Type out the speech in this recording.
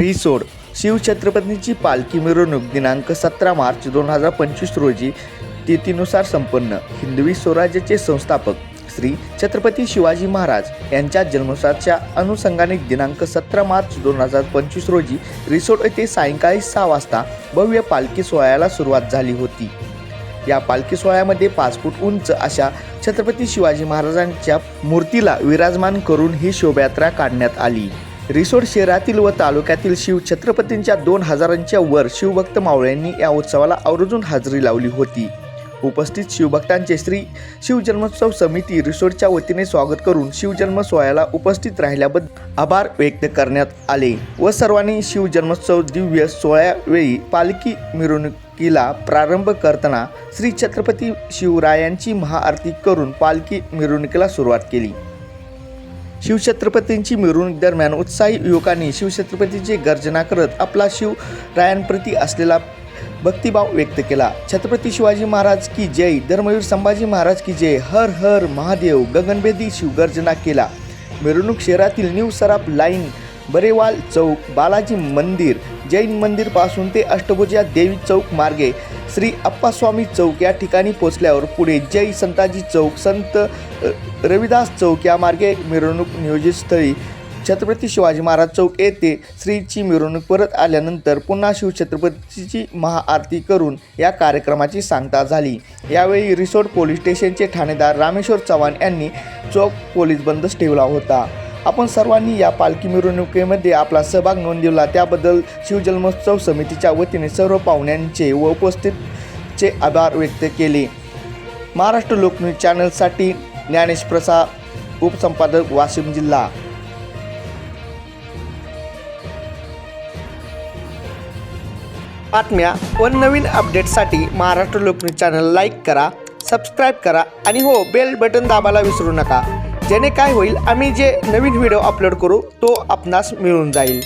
रिसोड शिवछत्रपतींची पालखी मिरवणूक दिनांक सतरा मार्च दोन हजार पंचवीस रोजी तिथीनुसार संपन्न. हिंदवी स्वराज्याचे संस्थापक श्री छत्रपती शिवाजी महाराज यांच्या जन्मोत्सवाच्या अनुषंगाने दिनांक सतरा मार्च दोन हजार पंचवीस रोजी रिसोड येथे सायंकाळी सहा वाजता भव्य पालखी सोहळ्याला सुरुवात झाली होती. या पालखी सोहळ्यामध्ये पाच फूट उंच अशा छत्रपती शिवाजी महाराजांच्या मूर्तीला विराजमान करून ही शोभायात्रा काढण्यात आली. रिसोड शहरातील व तालुक्यातील शिव छत्रपतींच्या दोन हजारांच्या वर शिवभक्त मावळ्यांनी या उत्सवाला आवर्जून हजेरी लावली होती. उपस्थित शिवभक्तांचे श्री शिवजन्मोत्सव समिती रिसोडच्या वतीने स्वागत करून शिवजन्म सोहळ्याला उपस्थित राहिल्याबद्दल आभार व्यक्त करण्यात आले व सर्वांनी शिवजन्मोत्सव दिव्य सोहळ्यावेळी पालखी मिरवणुकीला प्रारंभ करताना श्री छत्रपती शिवरायांची महाआरती करून पालखी मिरवणुकीला सुरुवात केली. शिवछत्रपतींची मिरवणूक दरम्यान उत्साही युवकांनी शिवछत्रपतीची गर्जना करत आपला शिव रायांप्रती असलेला भक्तिभाव व्यक्त केला. छत्रपती शिवाजी महाराज की जय धर्मवीर संभाजी महाराज की जय हर हर महादेव गगनभेदी शिवगर्जना केला. मिरवणूक शहरातील न्यू सराफ लाईन बरेवाल चौक बालाजी मंदिर जैन मंदिरपासून ते अष्टभुजा देवी चौक मार्गे श्री अप्पास्वामी चौक या ठिकाणी पोचल्यावर पुढे जय संताजी चौक संत रविदास चौक या मार्गे मिरवणूक नियोजित स्थळी छत्रपती शिवाजी महाराज चौक येथे श्रीची मिरवणूक परत आल्यानंतर पुन्हा शिवछत्रपतीची महाआरती करून या कार्यक्रमाची सांगता झाली. यावेळी रिसोड पोलीस स्टेशनचे ठाणेदार रामेश्वर चव्हाण यांनी चौक पोलीस बंदच ठेवला होता. आपण सर्वांनी या पालखी मिरवणुकीमध्ये आपला सहभाग नोंदवला त्याबद्दल शिवजन्मोत्सव समितीच्या वतीने सर्व पाहुण्यांचे व उपस्थितचे आभार व्यक्त केले. महाराष्ट्र लोकन्यूज चॅनलसाठी ज्ञानेश प्रसाद उपसंपादक वाशिम जिल्हा. बातम्या व नवीन अपडेटसाठी महाराष्ट्र लोकन्यूज चॅनल लाईक करा सबस्क्राईब करा आणि हो बेल बटन दाबायला विसरू नका. जेणे काय होईल आम्ही जे नवीन व्हिडिओ अपलोड करू तो आपणास मिळून जाईल.